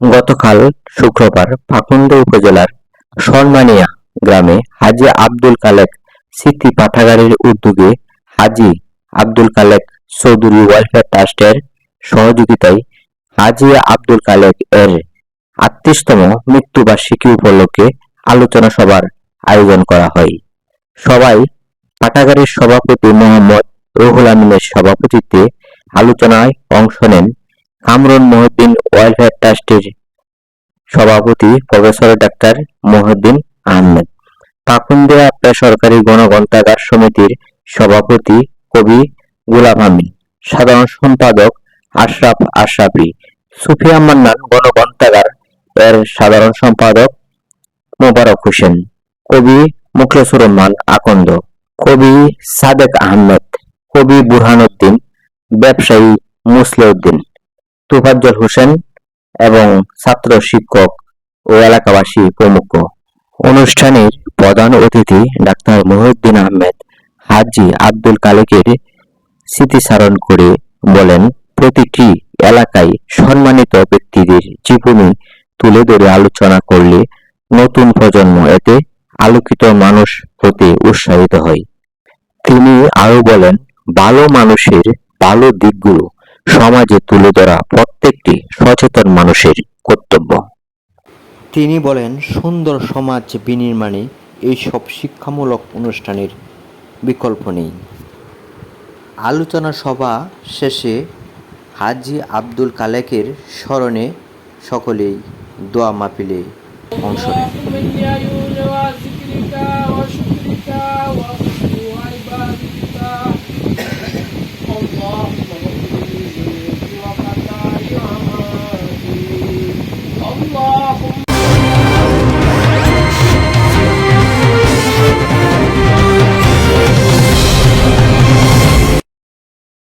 গতকাল শুক্রবার পাকুন্দ উপজেলার সরমানিয়া গ্রামে হাজি আব্দুল কালেক স্মৃতি পাঠাগারের উদ্যোগে হাজি আব্দুল কালেক চৌধুরী ওয়েলফেয়ার ট্রাস্টের সহযোগিতায় হাজী আব্দুল কালেক এর আটত্রিশতম মৃত্যুবার্ষিকী উপলক্ষে আলোচনা সভার আয়োজন করা হয়। সবাই পাঠাগারের সভাপতি মোহাম্মদ রুহুল আমিনের সভাপতিত্বে আলোচনায় অংশ নেন কামরুন মহিউদ্দিন ওয়েলফেয়ার ট্রাস্টের সভাপতি প্রফেসর ডাক্তার মহিউদ্দিন আহমেদ, পাকুন্দিয়া বেসরকারি গণগ্রন্থাগার সমিতির সভাপতি কবি গুলাম আমিন, সাধারণ সম্পাদক আশরাফ আশরাফি, সুফিয়া মান্নান গণগ্রন্থাগার এর সাধারণ সম্পাদক মোবারক হোসেন, কবি মুখলেসুর রহমান আকন্দ, কবি সাদেক আহমেদ, কবি বুরহানুদ্দিন, ব্যবসায়ী মুসলেউদ্দিন, তুফাজ্জল হোসেন এবং ছাত্র শিক্ষক ও এলাকাবাসী প্রমুখ। অনুষ্ঠানের প্রধান অতিথি ডাক্তার মহিউদ্দিন আহমেদ, হাজি আব্দুল কালেকের স্মৃতিচারণ করে বলেন প্রতিটি এলাকায় সম্মানিত ব্যক্তিদের জীবনী তুলে ধরে আলোচনা করলে নতুন প্রজন্ম এতে আলোকিত মানুষ হতে উৎসাহিত হয়। তিনি আরও বলেন, ভালো মানুষের ভালো দিকগুলো সমাজে তুলে ধরা প্রত্যেকটি সচেতন মানুষের কর্তব্য। তিনি বলেন, সুন্দর সমাজ বিনির্মাণে এইসব শিক্ষামূলক অনুষ্ঠানের বিকল্প নেই। আলোচনা সভা শেষে হাজি আব্দুল কালেকের স্মরণে সকলেই দোয়া মাপিলে অংশ